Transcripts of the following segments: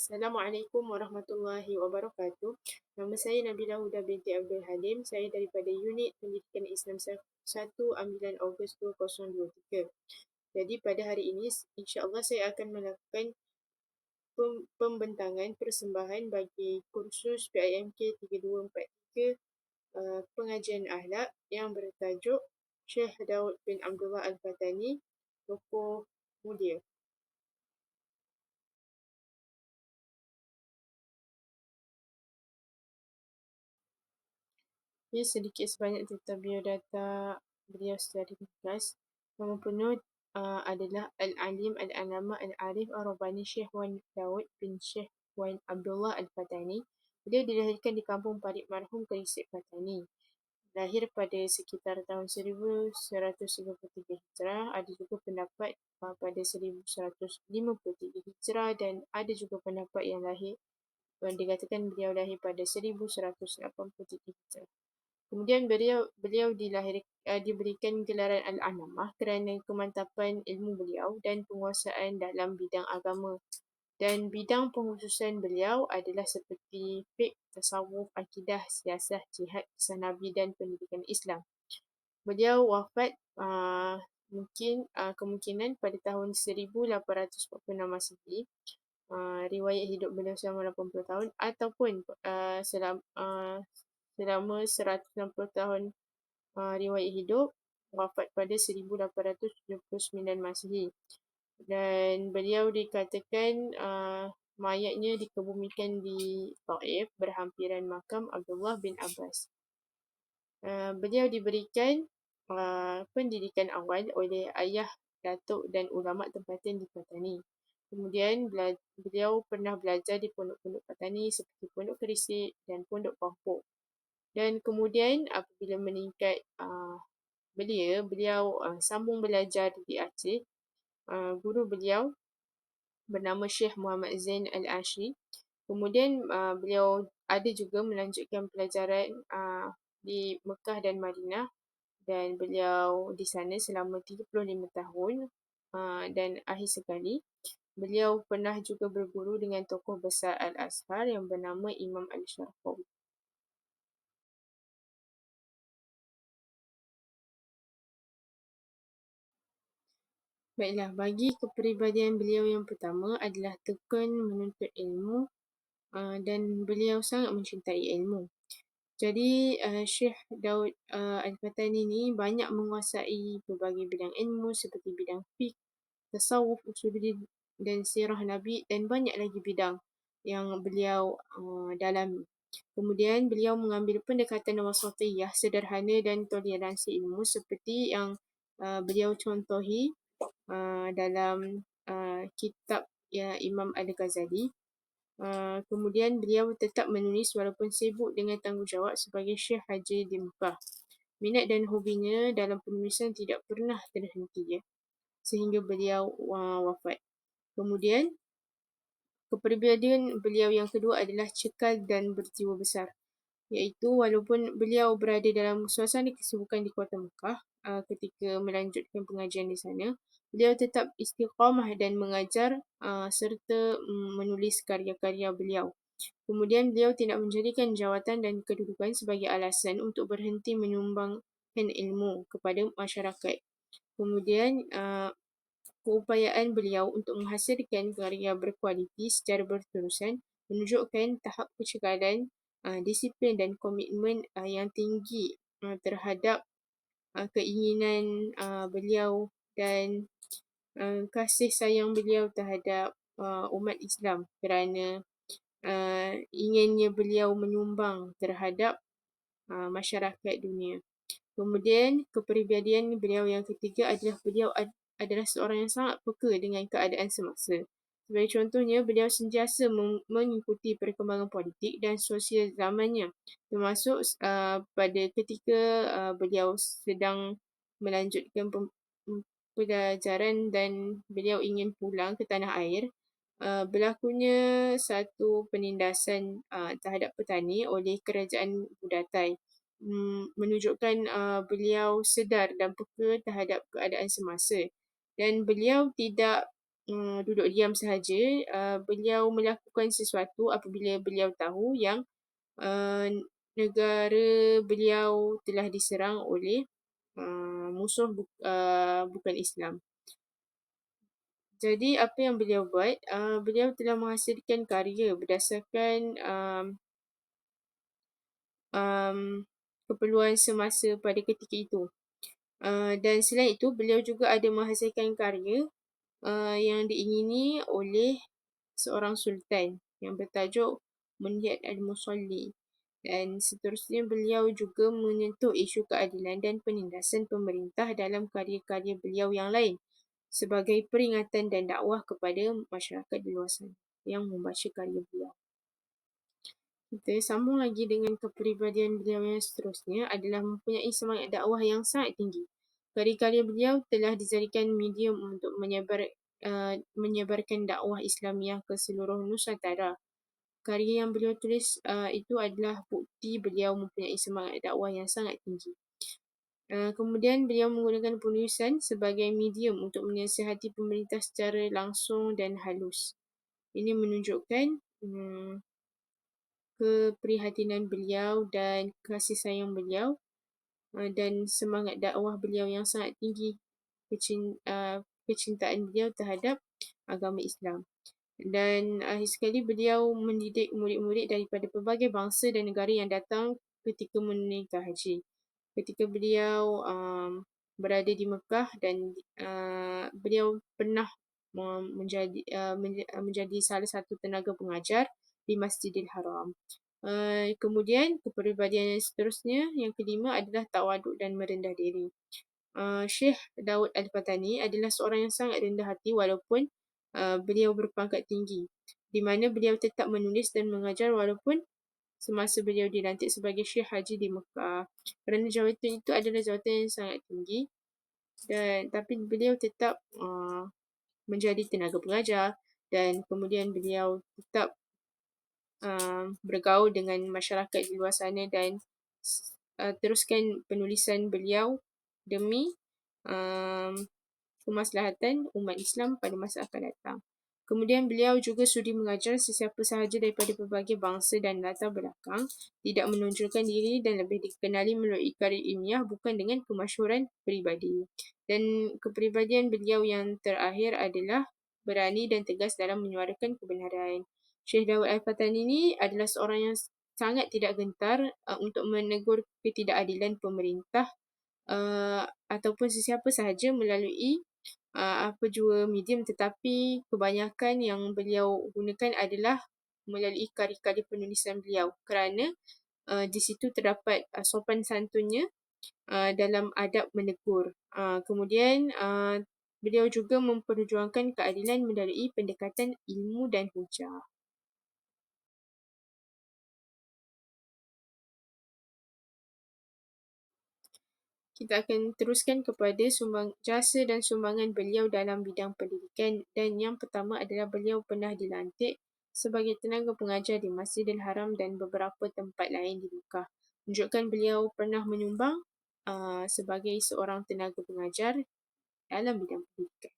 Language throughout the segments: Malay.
Assalamualaikum warahmatullahi wabarakatuh. Nama saya Nabila Huda binti Abdul Halim. Saya daripada Unit Pendidikan Islam 1 Ambilan Ogos 2023. Jadi pada hari ini insya-Allah saya akan melakukan pembentangan persembahan bagi kursus PIMK 3243 uh, pengajian akhlak yang bertajuk Syekh Daud bin Abdullah Al-Fatani, tokoh mulia. Ini sedikit sebanyak tentang biodata beliau secara ringkas. Nama penuh uh, adalah Al-Alim Al-Alama Al-Arif Ar-Rabbani Syekh Wan Daud bin Syekh Wan Abdullah Al-Fatani. Beliau dilahirkan di kampung Parit Marhum Kerisik Fatani. Lahir pada sekitar tahun 1133 Hijrah. Ada juga pendapat uh, pada 1153 Hijrah dan ada juga pendapat yang lahir yang dikatakan beliau lahir pada 1183 Hijrah. Kemudian beliau beliau dilahir uh, diberikan gelaran al-anamah kerana kemantapan ilmu beliau dan penguasaan dalam bidang agama. Dan bidang pengkhususan beliau adalah seperti fiqh, tasawuf, akidah, siasah, jihad, kisah Nabi dan pendidikan Islam. Beliau wafat uh, mungkin uh, kemungkinan pada tahun 1846 Masehi. Uh, riwayat hidup beliau selama 80 tahun ataupun uh, selama uh, selama 160 tahun uh, riwayat hidup wafat pada 1879 Masihi dan beliau dikatakan uh, mayatnya dikebumikan di Taif berhampiran makam Abdullah bin Abbas. Uh, beliau diberikan uh, pendidikan awal oleh ayah, datuk dan ulama tempatan di Patani. Kemudian beliau pernah belajar di pondok-pondok Patani seperti Pondok Kerisik dan Pondok Pampuk dan kemudian apabila meningkat uh, belia, beliau uh, sambung belajar di Aceh. Uh, guru beliau bernama Syekh Muhammad Zain Al-Ashri. Kemudian uh, beliau ada juga melanjutkan pelajaran uh, di Mekah dan Madinah dan beliau di sana selama 35 tahun uh, dan akhir sekali beliau pernah juga berguru dengan tokoh besar Al-Azhar yang bernama Imam Al-Sharqawi. Baiklah, bagi kepribadian beliau yang pertama adalah tekun menuntut ilmu uh, dan beliau sangat mencintai ilmu. Jadi uh, Syekh Daud uh, Al-Fatani ini banyak menguasai berbagai bidang ilmu seperti bidang fiqh, tasawuf, usuluddin dan sirah Nabi dan banyak lagi bidang yang beliau uh, dalami. Kemudian beliau mengambil pendekatan wasatiyah, sederhana dan toleransi ilmu seperti yang uh, beliau contohi uh, dalam uh, kitab ya, Imam Al-Ghazali. Uh, kemudian beliau tetap menulis walaupun sibuk dengan tanggungjawab sebagai Syekh Haji di Mekah. Minat dan hobinya dalam penulisan tidak pernah terhenti ya, sehingga beliau uh, wafat. Kemudian kepribadian beliau yang kedua adalah cekal dan berjiwa besar iaitu walaupun beliau berada dalam suasana kesibukan di kota Mekah uh, ketika melanjutkan pengajian di sana, beliau tetap istiqamah dan mengajar uh, serta um, menulis karya-karya beliau. Kemudian beliau tidak menjadikan jawatan dan kedudukan sebagai alasan untuk berhenti menyumbangkan ilmu kepada masyarakat. Kemudian uh, keupayaan beliau untuk menghasilkan karya berkualiti secara berterusan menunjukkan tahap kecekalan, uh, disiplin dan komitmen uh, yang tinggi uh, terhadap uh, keinginan uh, beliau dan uh, kasih sayang beliau terhadap uh, umat Islam kerana uh, inginnya beliau menyumbang terhadap uh, masyarakat dunia. Kemudian kepribadian beliau yang ketiga adalah beliau ad- adalah seorang yang sangat peka dengan keadaan semasa. Sebagai contohnya, beliau sentiasa mengikuti perkembangan politik dan sosial zamannya, termasuk uh, pada ketika uh, beliau sedang melanjutkan pelajaran dan beliau ingin pulang ke tanah air. Uh, berlakunya satu penindasan uh, terhadap petani oleh kerajaan Budatai um, menunjukkan uh, beliau sedar dan peka terhadap keadaan semasa dan beliau tidak uh, duduk diam sahaja. Uh, beliau melakukan sesuatu apabila beliau tahu yang uh, negara beliau telah diserang oleh uh, musuh bu- uh, bukan Islam. Jadi apa yang beliau buat, uh, beliau telah menghasilkan karya berdasarkan um, um, keperluan semasa pada ketika itu. Uh, dan selain itu, beliau juga ada menghasilkan karya uh, yang diingini oleh seorang sultan yang bertajuk Munhiat Al-Musalli. Dan seterusnya beliau juga menyentuh isu keadilan dan penindasan pemerintah dalam karya-karya beliau yang lain sebagai peringatan dan dakwah kepada masyarakat di luar sana yang membaca karya beliau. Kita sambung lagi dengan kepribadian beliau yang seterusnya adalah mempunyai semangat dakwah yang sangat tinggi. Karya-karya beliau telah dijadikan medium untuk menyebar uh, menyebarkan dakwah Islamiah ke seluruh Nusantara. Karya yang beliau tulis uh, itu adalah bukti beliau mempunyai semangat dakwah yang sangat tinggi. Uh, kemudian beliau menggunakan penulisan sebagai medium untuk menasihati pemerintah secara langsung dan halus. Ini menunjukkan um, keprihatinan beliau dan kasih sayang beliau uh, dan semangat dakwah beliau yang sangat tinggi, uh, kecintaan beliau terhadap agama Islam. Dan akhir sekali beliau mendidik murid-murid daripada pelbagai bangsa dan negara yang datang ketika menunaikan haji ketika beliau um, berada di Mekah dan uh, beliau pernah menjadi uh, menjadi salah satu tenaga pengajar di Masjidil Haram. Uh, kemudian kepribadian yang seterusnya yang kelima adalah tawaduk dan merendah diri. Uh, Syekh Daud Al-Fatani adalah seorang yang sangat rendah hati walaupun uh, beliau berpangkat tinggi di mana beliau tetap menulis dan mengajar walaupun semasa beliau dilantik sebagai Syekh Haji di Mekah. Kerana jawatan itu adalah jawatan yang sangat tinggi dan tapi beliau tetap uh, menjadi tenaga pengajar dan kemudian beliau tetap uh, bergaul dengan masyarakat di luar sana dan uh, teruskan penulisan beliau demi um, kemaslahatan umat Islam pada masa akan datang. Kemudian beliau juga sudi mengajar sesiapa sahaja daripada pelbagai bangsa dan latar belakang, tidak menonjolkan diri dan lebih dikenali melalui karya ilmiah bukan dengan kemasyhuran peribadi. Dan kepribadian beliau yang terakhir adalah berani dan tegas dalam menyuarakan kebenaran. Syekh Dawud Al-Fatani ini adalah seorang yang sangat tidak gentar uh, untuk menegur ketidakadilan pemerintah uh, ataupun sesiapa sahaja melalui uh, apa jua medium tetapi kebanyakan yang beliau gunakan adalah melalui karya-karya penulisan beliau kerana uh, di situ terdapat uh, sopan santunnya uh, dalam adab menegur. Uh, kemudian uh, beliau juga memperjuangkan keadilan melalui pendekatan ilmu dan hujah. Kita akan teruskan kepada sumbang jasa dan sumbangan beliau dalam bidang pendidikan dan yang pertama adalah beliau pernah dilantik sebagai tenaga pengajar di Masjidil Haram dan beberapa tempat lain di Mekah. Menunjukkan beliau pernah menyumbang uh, sebagai seorang tenaga pengajar dalam bidang pendidikan.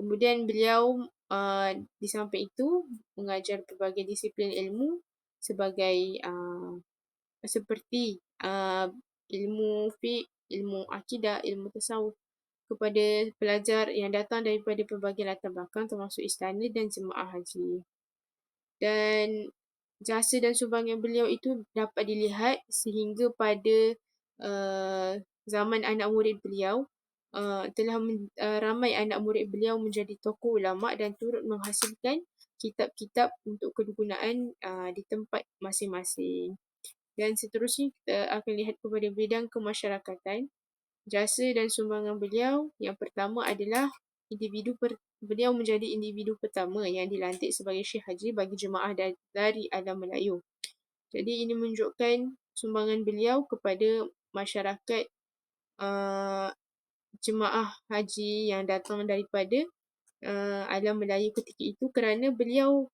Kemudian beliau uh, di samping itu mengajar pelbagai disiplin ilmu sebagai uh, seperti uh, ilmu fiqh, ilmu akidah, ilmu tasawuf kepada pelajar yang datang daripada pelbagai latar belakang termasuk istana dan jemaah haji. Dan jasa dan sumbangan beliau itu dapat dilihat sehingga pada uh, zaman anak murid beliau uh, telah men, uh, ramai anak murid beliau menjadi tokoh ulama dan turut menghasilkan kitab-kitab untuk kegunaan uh, di tempat masing-masing. Dan seterusnya kita akan lihat kepada bidang kemasyarakatan. Jasa dan sumbangan beliau yang pertama adalah individu per, beliau menjadi individu pertama yang dilantik sebagai Syekh Haji bagi jemaah dari alam Melayu. Jadi ini menunjukkan sumbangan beliau kepada masyarakat uh, jemaah haji yang datang daripada uh, alam Melayu ketika itu kerana beliau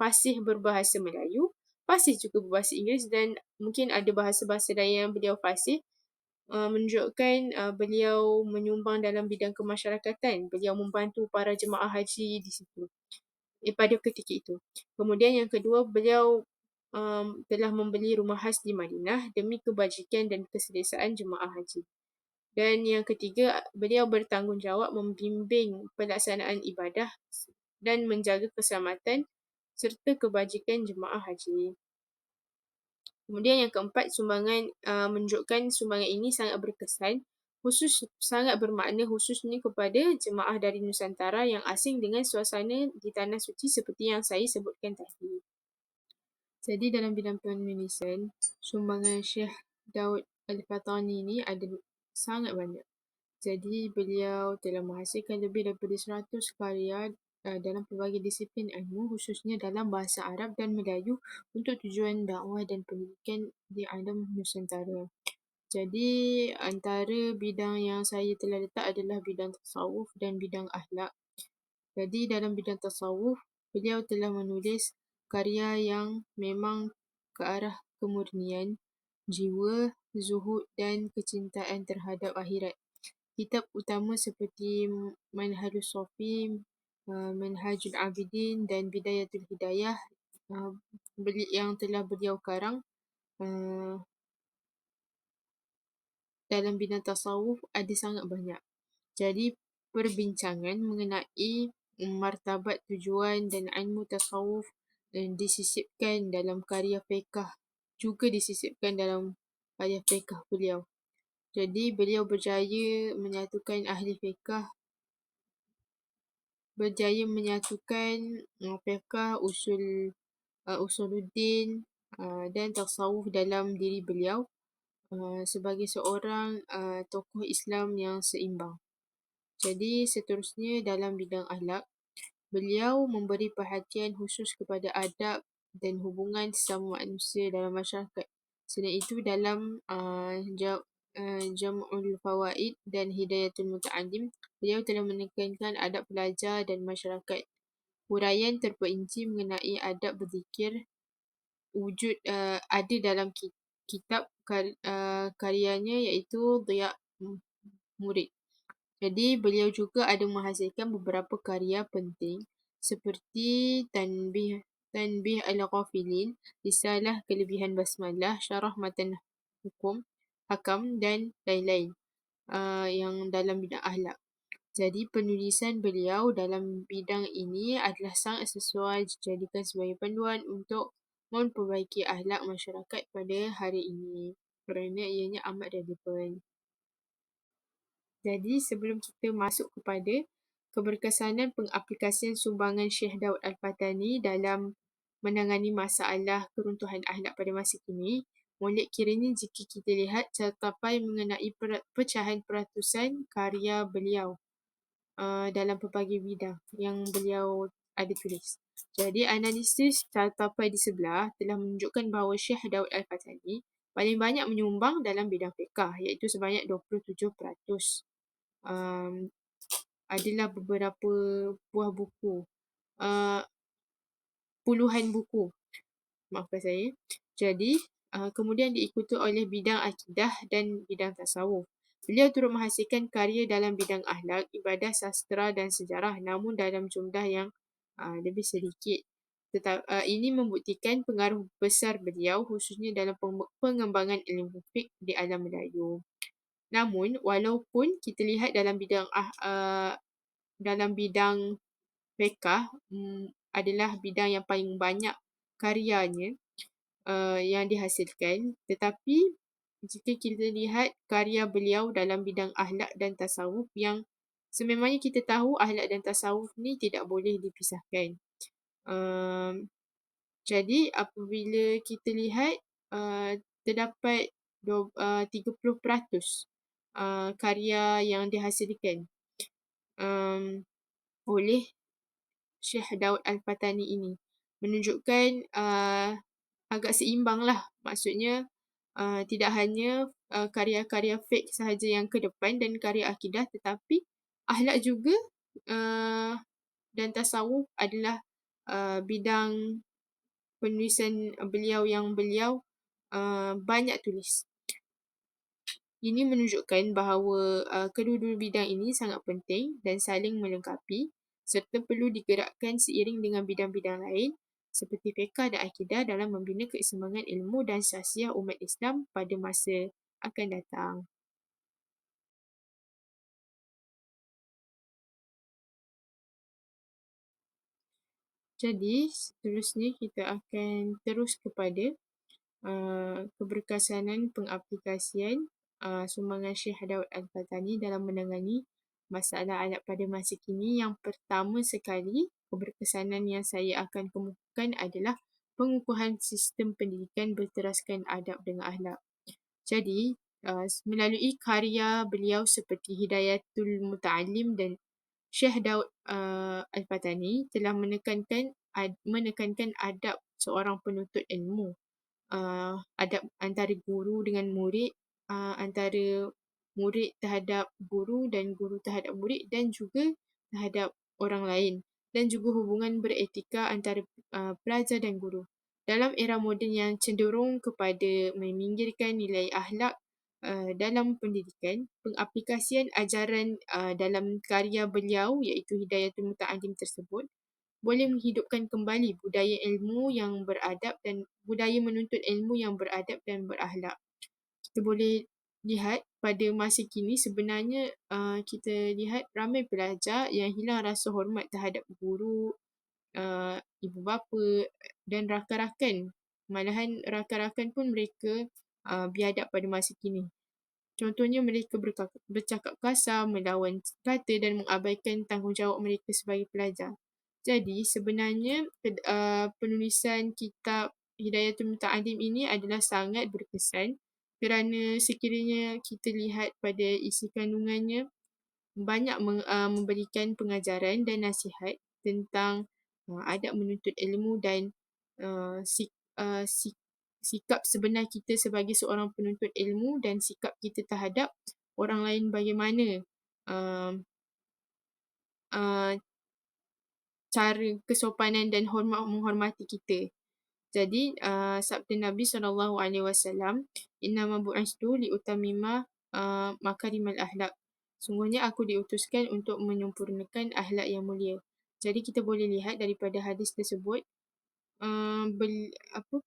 fasih berbahasa Melayu fasih juga berbahasa Inggeris dan mungkin ada bahasa-bahasa lain yang beliau fasih menunjukkan beliau menyumbang dalam bidang kemasyarakatan. Beliau membantu para jemaah haji di situ pada ketika itu. Kemudian yang kedua, beliau um, telah membeli rumah khas di Madinah demi kebajikan dan keselesaan jemaah haji. Dan yang ketiga, beliau bertanggungjawab membimbing pelaksanaan ibadah dan menjaga keselamatan serta kebajikan jemaah haji. Kemudian yang keempat, sumbangan uh, menunjukkan sumbangan ini sangat berkesan, khusus sangat bermakna khususnya kepada jemaah dari Nusantara yang asing dengan suasana di tanah suci seperti yang saya sebutkan tadi. Jadi dalam bidang penulisan, sumbangan Syekh Daud Al-Fatani ini ada sangat banyak. Jadi beliau telah menghasilkan lebih daripada 100 karya dalam pelbagai disiplin ilmu khususnya dalam bahasa Arab dan Melayu untuk tujuan dakwah dan pendidikan di alam Nusantara. Jadi antara bidang yang saya telah letak adalah bidang tasawuf dan bidang akhlak. Jadi dalam bidang tasawuf, beliau telah menulis karya yang memang ke arah kemurnian, jiwa, zuhud dan kecintaan terhadap akhirat. Kitab utama seperti Manhajus Sofi, uh, Manhajul Abidin dan Bidayatul Hidayah uh, yang telah beliau karang uh, dalam bidang tasawuf ada sangat banyak. Jadi perbincangan mengenai martabat tujuan dan ilmu tasawuf dan disisipkan dalam karya fiqh juga disisipkan dalam karya fiqh beliau. Jadi beliau berjaya menyatukan ahli fiqh berjaya menyatukan uh, fiqh usul uh, usuluddin uh, dan tasawuf dalam diri beliau Uh, sebagai seorang uh, tokoh Islam yang seimbang. Jadi seterusnya dalam bidang akhlak, beliau memberi perhatian khusus kepada adab dan hubungan sesama manusia dalam masyarakat. Selain itu dalam uh, Jam'ul Fawaid dan Hidayatul Muta'alim, beliau telah menekankan adab pelajar dan masyarakat. Huraian terperinci mengenai adab berzikir wujud uh, ada dalam kitab kitab kar, uh, karyanya iaitu Dhiya Murid. Jadi beliau juga ada menghasilkan beberapa karya penting seperti Tanbih Tanbih Al-Ghafilin, Risalah Kelebihan Basmalah, Syarah Matan Hukum, Hakam dan lain-lain uh, yang dalam bidang ahlak. Jadi penulisan beliau dalam bidang ini adalah sangat sesuai dijadikan sebagai panduan untuk memperbaiki akhlak masyarakat pada hari ini kerana ianya amat relevan. Jadi sebelum kita masuk kepada keberkesanan pengaplikasian sumbangan Syekh Daud Al-Fatani dalam menangani masalah keruntuhan akhlak pada masa kini, molek kiranya jika kita lihat catatpai mengenai pecahan peratusan karya beliau uh, dalam pelbagai bidang yang beliau ada tulis. Jadi analisis tapai di sebelah telah menunjukkan bahawa Syekh Daud Al-Fatani paling banyak menyumbang dalam bidang fiqah iaitu sebanyak 27%. Um, adalah beberapa buah buku. Uh, puluhan buku. Maafkan saya. Jadi, uh, kemudian diikuti oleh bidang akidah dan bidang tasawuf. Beliau turut menghasilkan karya dalam bidang akhlak, ibadah, sastra dan sejarah namun dalam jumlah yang uh, lebih sedikit. Tetap, uh, ini membuktikan pengaruh besar beliau khususnya dalam pengembangan ilmu fiqh di alam Melayu. Namun, walaupun kita lihat dalam bidang uh, dalam bidang fiqh um, adalah bidang yang paling banyak karyanya uh, yang dihasilkan, tetapi jika kita lihat karya beliau dalam bidang ahlak dan tasawuf yang sememangnya kita tahu ahlak dan tasawuf ni tidak boleh dipisahkan. Um, jadi apabila kita lihat uh, terdapat uh, 30% uh, karya yang dihasilkan. Um, oleh Syekh Daud Al-Fatani ini. Menunjukkan uh, agak seimbang lah maksudnya uh, tidak hanya uh, karya-karya fake sahaja yang ke depan dan karya akidah tetapi akhlak juga uh, dan tasawuf adalah uh, bidang penulisan beliau yang beliau uh, banyak tulis. Ini menunjukkan bahawa uh, kedua-dua bidang ini sangat penting dan saling melengkapi serta perlu digerakkan seiring dengan bidang-bidang lain seperti fiqah dan akidah dalam membina keseimbangan ilmu dan sahsiah umat Islam pada masa akan datang. Jadi, seterusnya kita akan terus kepada uh, keberkesanan pengaplikasian uh, sumbangan Syekh Daud Al-Fatani dalam menangani masalah adat pada masa kini. Yang pertama sekali, keberkesanan yang saya akan kemukakan adalah pengukuhan sistem pendidikan berteraskan adab dengan akhlak. Jadi, uh, melalui karya beliau seperti Hidayatul Muta'alim dan Syekh Daud uh, Al-Fatani telah menekankan ad, menekankan adab seorang penuntut ilmu. Uh, adab antara guru dengan murid, uh, antara murid terhadap guru dan guru terhadap murid dan juga terhadap orang lain dan juga hubungan beretika antara uh, pelajar dan guru. Dalam era moden yang cenderung kepada meminggirkan nilai akhlak Uh, dalam pendidikan, pengaplikasian ajaran uh, dalam karya beliau iaitu Hidayatul Muta'alim tersebut boleh menghidupkan kembali budaya ilmu yang beradab dan budaya menuntut ilmu yang beradab dan berakhlak. Kita boleh lihat pada masa kini sebenarnya uh, kita lihat ramai pelajar yang hilang rasa hormat terhadap guru, uh, ibu bapa dan rakan-rakan. Malahan rakan-rakan pun mereka uh, biadab pada masa kini. Contohnya mereka bercakap kasar, melawan kata dan mengabaikan tanggungjawab mereka sebagai pelajar. Jadi sebenarnya uh, penulisan kitab Hidayatul Muta'adim ini adalah sangat berkesan kerana sekiranya kita lihat pada isi kandungannya banyak uh, memberikan pengajaran dan nasihat tentang uh, adab menuntut ilmu dan uh, sik, uh, sik, sikap sebenar kita sebagai seorang penuntut ilmu dan sikap kita terhadap orang lain bagaimana uh, uh, cara kesopanan dan hormat menghormati kita. Jadi uh, sabda Nabi sallallahu alaihi wasallam, "Inna ma bu'istu li utamima uh, makarimal ahlak." Sungguhnya aku diutuskan untuk menyempurnakan ahlak yang mulia. Jadi kita boleh lihat daripada hadis tersebut uh, bel, apa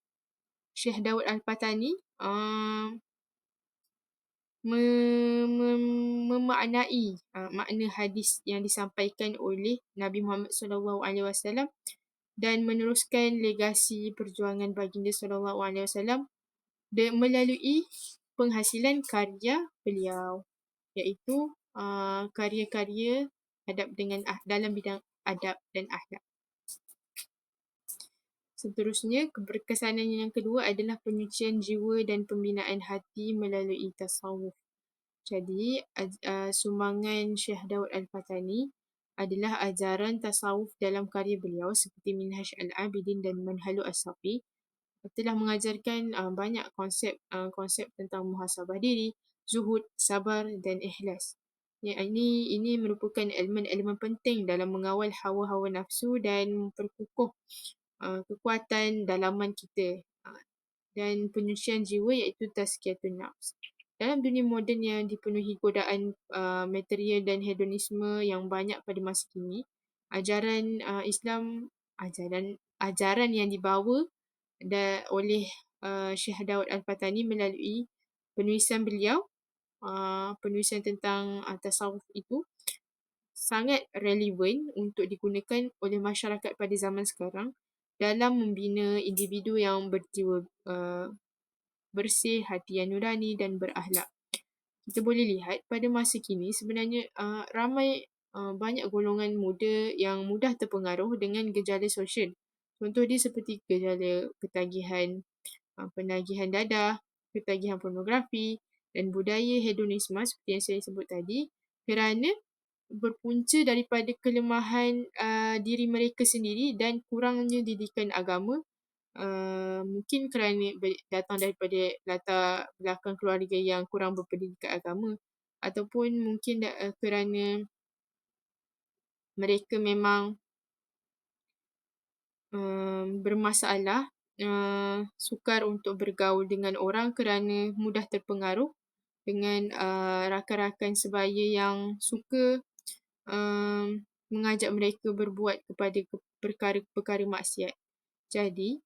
Syekh Daud Al-Patani uh, memaknai uh, makna hadis yang disampaikan oleh Nabi Muhammad sallallahu alaihi wasallam dan meneruskan legasi perjuangan baginda sallallahu alaihi wasallam melalui penghasilan karya beliau iaitu uh, karya-karya adab dengan dalam bidang adab dan akhlak. Seterusnya, keberkesanan yang kedua adalah penyucian jiwa dan pembinaan hati melalui tasawuf. Jadi, uh, sumbangan Syekh Daud Al-Fatani adalah ajaran tasawuf dalam karya beliau seperti Minhaj Al-Abidin dan Manhalu As-Safi telah mengajarkan uh, banyak konsep uh, konsep tentang muhasabah diri, zuhud, sabar dan ikhlas. Ya, ini ini merupakan elemen-elemen penting dalam mengawal hawa-hawa nafsu dan memperkukuh Uh, kekuatan dalaman kita uh, dan penyucian jiwa iaitu tazkiyatun nafs. Dalam dunia moden yang dipenuhi godaan uh, material dan hedonisme yang banyak pada masa kini, ajaran uh, Islam, ajaran ajaran yang dibawa da, oleh uh, Syekh Daud Al-Fatani melalui penulisan beliau, uh, penulisan tentang uh, tasawuf itu sangat relevan untuk digunakan oleh masyarakat pada zaman sekarang dalam membina individu yang berjiwa uh, bersih, hati yang nurani dan berakhlak. Kita boleh lihat pada masa kini sebenarnya uh, ramai uh, banyak golongan muda yang mudah terpengaruh dengan gejala sosial. Contoh dia seperti gejala ketagihan, uh, penagihan dadah, ketagihan pornografi dan budaya hedonisme seperti yang saya sebut tadi kerana berpunca daripada kelemahan uh, diri mereka sendiri dan kurangnya didikan agama uh, mungkin kerana datang daripada latar belakang keluarga yang kurang berpendidikan agama ataupun mungkin uh, kerana mereka memang uh, bermasalah uh, sukar untuk bergaul dengan orang kerana mudah terpengaruh dengan uh, rakan-rakan sebaya yang suka um, mengajak mereka berbuat kepada perkara-perkara maksiat. Jadi,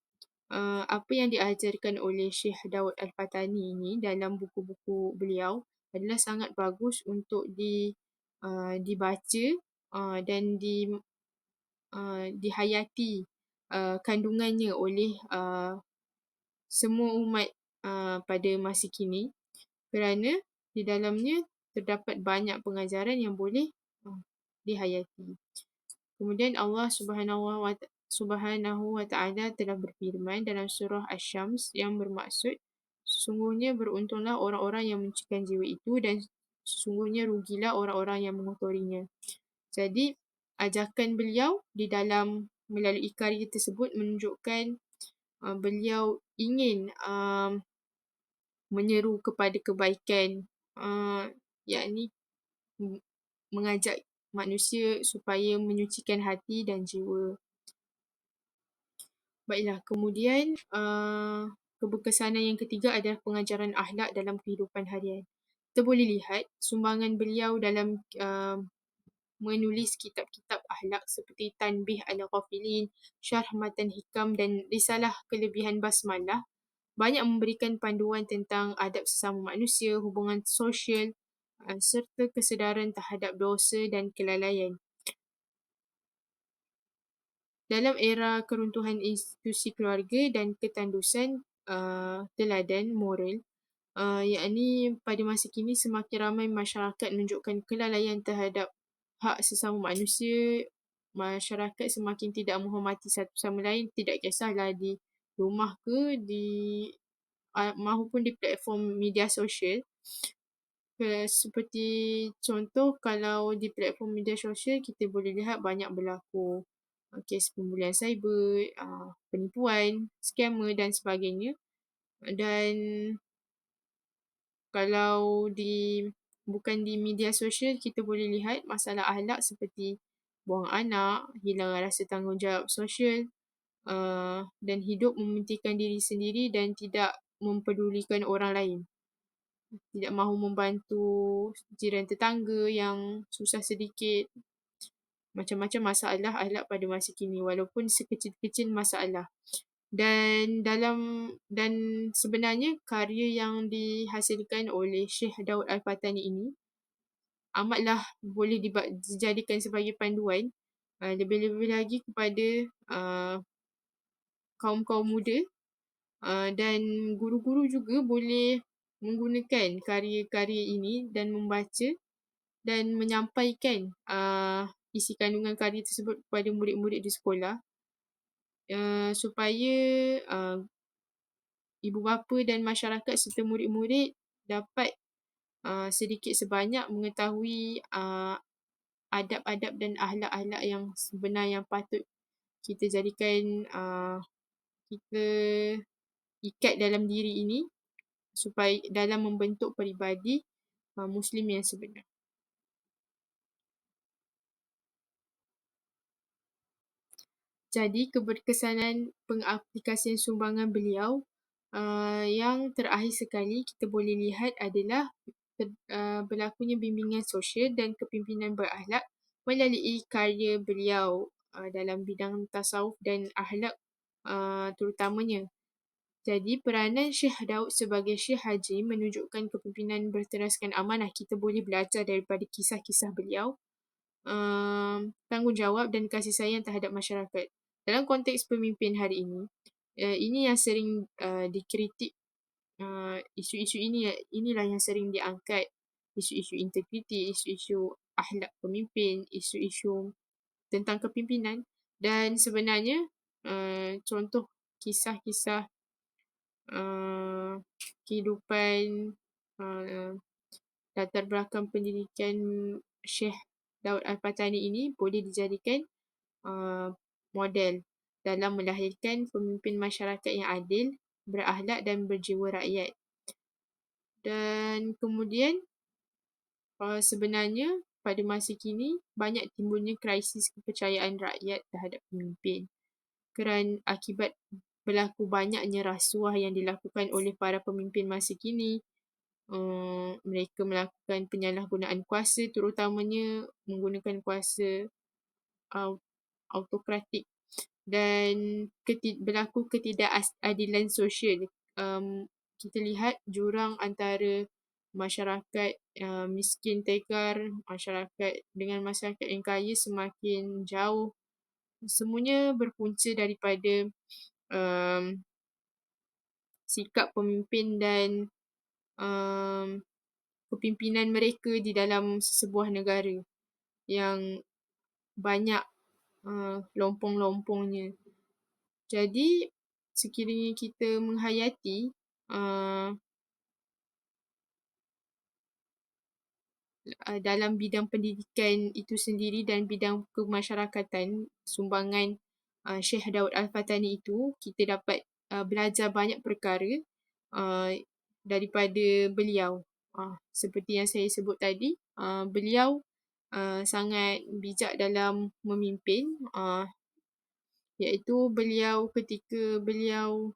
uh, apa yang diajarkan oleh Syekh Daud Al-Fatani ini dalam buku-buku beliau adalah sangat bagus untuk di uh, dibaca uh, dan di uh, dihayati uh, kandungannya oleh uh, semua umat uh, pada masa kini kerana di dalamnya terdapat banyak pengajaran yang boleh uh, dihayati. Kemudian Allah Subhanahu Subhanahu wa taala telah berfirman dalam surah Asy-Syams yang bermaksud sesungguhnya beruntunglah orang-orang yang menciptakan jiwa itu dan sesungguhnya rugilah orang-orang yang mengotorinya. Jadi ajakan beliau di dalam melalui karya tersebut menunjukkan uh, beliau ingin uh, menyeru kepada kebaikan uh, yakni mengajak manusia supaya menyucikan hati dan jiwa. Baiklah, kemudian uh, keberkesanan yang ketiga adalah pengajaran akhlak dalam kehidupan harian. Kita boleh lihat sumbangan beliau dalam uh, menulis kitab-kitab akhlak seperti Tanbih al-Ghafilin, Syarh Matan Hikam dan Risalah Kelebihan Basmalah banyak memberikan panduan tentang adab sesama manusia, hubungan sosial uh, serta kesedaran terhadap dosa dan kelalaian. Dalam era keruntuhan institusi keluarga dan ketandusan uh, teladan moral, uh, yakni pada masa kini semakin ramai masyarakat menunjukkan kelalaian terhadap hak sesama manusia, masyarakat semakin tidak menghormati satu sama lain, tidak kisahlah di rumah ke, di uh, maupun di platform media sosial. Seperti contoh, kalau di platform media sosial, kita boleh lihat banyak berlaku kes pembulian cyber, uh, penipuan, scammer dan sebagainya. Dan kalau di bukan di media sosial, kita boleh lihat masalah ahlak seperti buang anak, hilang rasa tanggungjawab sosial, uh, dan hidup mementingkan diri sendiri dan tidak mempedulikan orang lain. Tidak mahu membantu jiran tetangga yang susah sedikit, macam-macam masalah ahlak pada masa kini walaupun sekecil-kecil masalah. Dan dalam dan sebenarnya karya yang dihasilkan oleh Syekh Daud Al-Fatani ini amatlah boleh dijadikan sebagai panduan uh, lebih-lebih lagi kepada uh, kaum-kaum muda uh, dan guru-guru juga boleh menggunakan karya-karya ini dan membaca dan menyampaikan uh, isi kandungan karya tersebut kepada murid-murid di sekolah uh, supaya uh, ibu bapa dan masyarakat serta murid-murid dapat uh, sedikit sebanyak mengetahui uh, adab-adab dan ahlak-ahlak yang sebenar yang patut kita jadikan uh, kita ikat dalam diri ini supaya dalam membentuk peribadi uh, Muslim yang sebenar. Jadi keberkesanan pengaplikasian sumbangan beliau uh, yang terakhir sekali kita boleh lihat adalah uh, berlakunya bimbingan sosial dan kepimpinan berakhlak melalui karya beliau uh, dalam bidang tasawuf dan akhlak uh, terutamanya. Jadi peranan Syekh Daud sebagai Syekh Haji menunjukkan kepimpinan berteraskan amanah. Kita boleh belajar daripada kisah-kisah beliau, uh, tanggungjawab dan kasih sayang terhadap masyarakat dalam konteks pemimpin hari ini, uh, ini yang sering uh, dikritik uh, isu-isu ini inilah yang sering diangkat. Isu-isu integriti, isu-isu akhlak pemimpin, isu-isu tentang kepimpinan. Dan sebenarnya uh, contoh kisah-kisah uh, kehidupan uh, latar belakang pendidikan Syekh Daud Al-Fatani ini boleh dijadikan uh, model dalam melahirkan pemimpin masyarakat yang adil, berakhlak dan berjiwa rakyat. Dan kemudian uh, sebenarnya pada masa kini banyak timbulnya krisis kepercayaan rakyat terhadap pemimpin kerana akibat berlaku banyaknya rasuah yang dilakukan oleh para pemimpin masa kini uh, mereka melakukan penyalahgunaan kuasa terutamanya menggunakan kuasa uh, autokratik dan keti- berlaku ketidakadilan sosial. Um, kita lihat jurang antara masyarakat uh, miskin tekar, masyarakat dengan masyarakat yang kaya semakin jauh. Semuanya berpunca daripada um, sikap pemimpin dan um, kepimpinan mereka di dalam sebuah negara yang banyak uh, lompong-lompongnya. Jadi sekiranya kita menghayati uh, dalam bidang pendidikan itu sendiri dan bidang kemasyarakatan sumbangan uh, Syekh Daud Al-Fatani itu kita dapat uh, belajar banyak perkara uh, daripada beliau. Uh, seperti yang saya sebut tadi, uh, beliau uh, sangat bijak dalam memimpin uh, iaitu beliau ketika beliau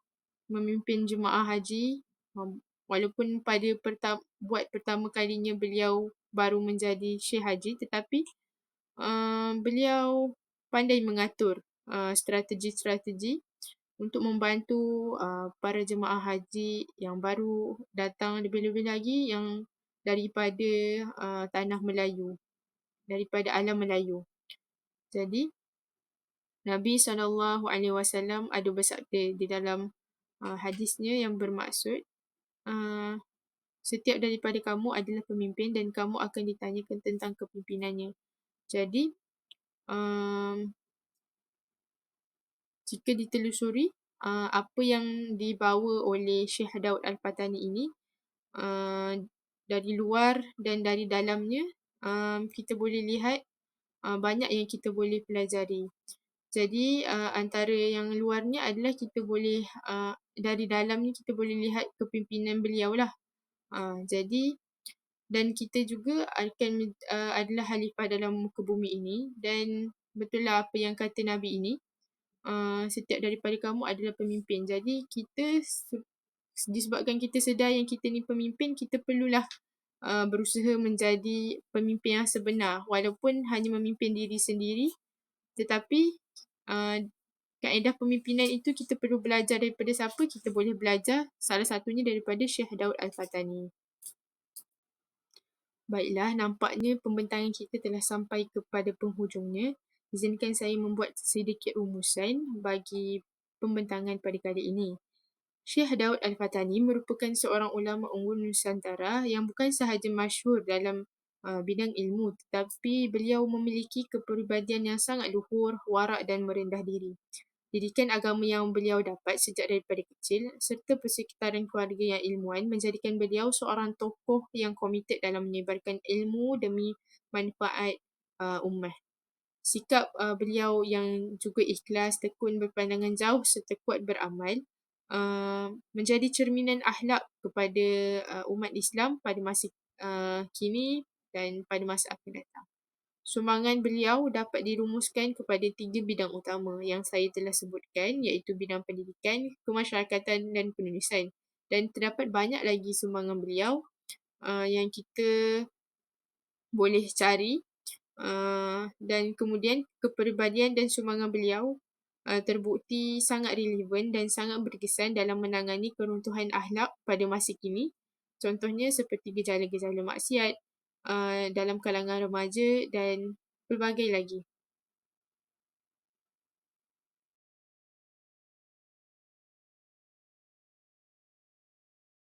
memimpin jemaah haji um, walaupun pada pertama, buat pertama kalinya beliau baru menjadi syekh haji tetapi uh, beliau pandai mengatur uh, strategi-strategi untuk membantu uh, para jemaah haji yang baru datang lebih-lebih lagi yang daripada uh, tanah Melayu, daripada alam Melayu. Jadi Nabi SAW ada bersabda di dalam uh, hadisnya yang bermaksud uh, Setiap daripada kamu adalah pemimpin dan kamu akan ditanyakan tentang kepimpinannya. Jadi, um, jika ditelusuri uh, apa yang dibawa oleh Syekh Daud Al-Fatani ini, uh, dari luar dan dari dalamnya, um, kita boleh lihat uh, banyak yang kita boleh pelajari. Jadi uh, antara yang luarnya adalah kita boleh uh, dari dalamnya kita boleh lihat kepimpinan beliau lah. Uh, jadi dan kita juga akan uh, adalah halifah dalam muka bumi ini dan betul lah apa yang kata Nabi ini uh, setiap daripada kamu adalah pemimpin. Jadi kita disebabkan kita sedar yang kita ni pemimpin, kita perlulah uh, berusaha menjadi pemimpin yang sebenar walaupun hanya memimpin diri sendiri tetapi uh, kaedah pemimpinan itu kita perlu belajar daripada siapa? Kita boleh belajar salah satunya daripada Syekh Daud Al-Fatani. Baiklah, nampaknya pembentangan kita telah sampai kepada penghujungnya. Izinkan saya membuat sedikit rumusan bagi pembentangan pada kali ini. Syekh Daud Al-Fatani merupakan seorang ulama unggul Nusantara yang bukan sahaja masyhur dalam uh, bidang ilmu tetapi beliau memiliki kepribadian yang sangat luhur, warak dan merendah diri didikan agama yang beliau dapat sejak daripada kecil serta persekitaran keluarga yang ilmuwan menjadikan beliau seorang tokoh yang komited dalam menyebarkan ilmu demi manfaat uh, ummah. Sikap uh, beliau yang juga ikhlas, tekun, berpandangan jauh serta kuat beramal uh, menjadi cerminan akhlak kepada uh, umat Islam pada masa uh, kini dan pada masa akan datang. Sumbangan beliau dapat dirumuskan kepada tiga bidang utama yang saya telah sebutkan iaitu bidang pendidikan, kemasyarakatan dan penulisan. Dan terdapat banyak lagi sumbangan beliau uh, yang kita boleh cari uh, dan kemudian kepribadian dan sumbangan beliau uh, terbukti sangat relevan dan sangat berkesan dalam menangani keruntuhan akhlak pada masa kini. Contohnya seperti gejala-gejala maksiat, Uh, dalam kalangan remaja dan pelbagai lagi.